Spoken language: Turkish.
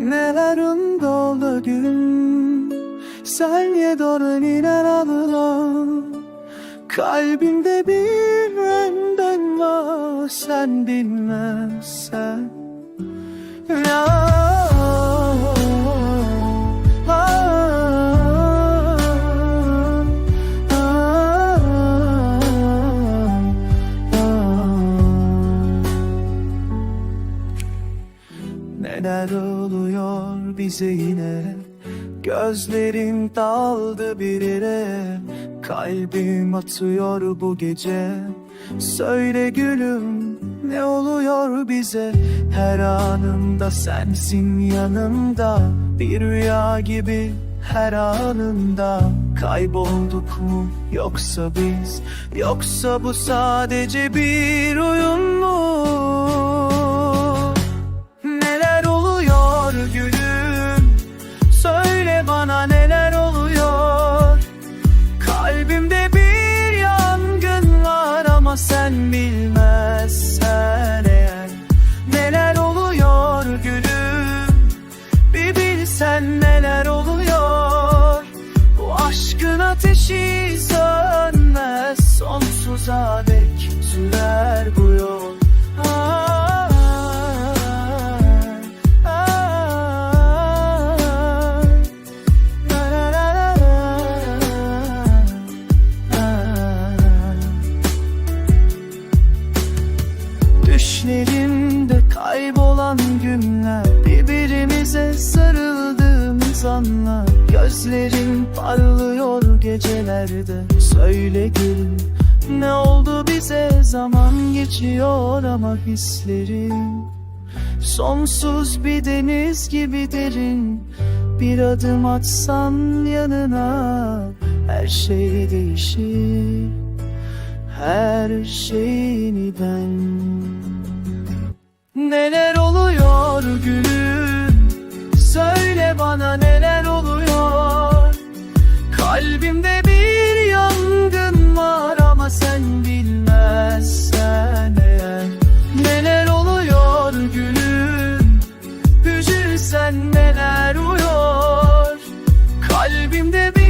Nelerin doldu gün? Sen yedorun iner alılan Kalbimde bir önden var Sen bilmezsen. Ya Neler oluyor bize yine? Gözlerim daldı bir yere. Kalbim atıyor bu gece. Söyle gülüm ne oluyor bize? Her anımda sensin yanımda. Bir rüya gibi her anında. Kaybolduk mu yoksa biz? Yoksa bu sadece bir oyun mu neler oluyor? Bu aşkın ateşi sönmez Sonsuza dek sürer bu yol. La la la. Düşlerimde kaybolan günler Birbirimize sarıldığımız anlar Gözlerim parlıyor gecelerde. Söyle gülüm ne oldu bize? Zaman geçiyor ama hislerim Sonsuz bir deniz gibi derin. Bir adım atsan yanına Her şey değişir. Her şeyini ben bana neler oluyor? Kalbimde bir yangın var ama sen bilmezsen eğer Neler oluyor gülüm? Üzülsen neler uyuyor? Kalbimde bir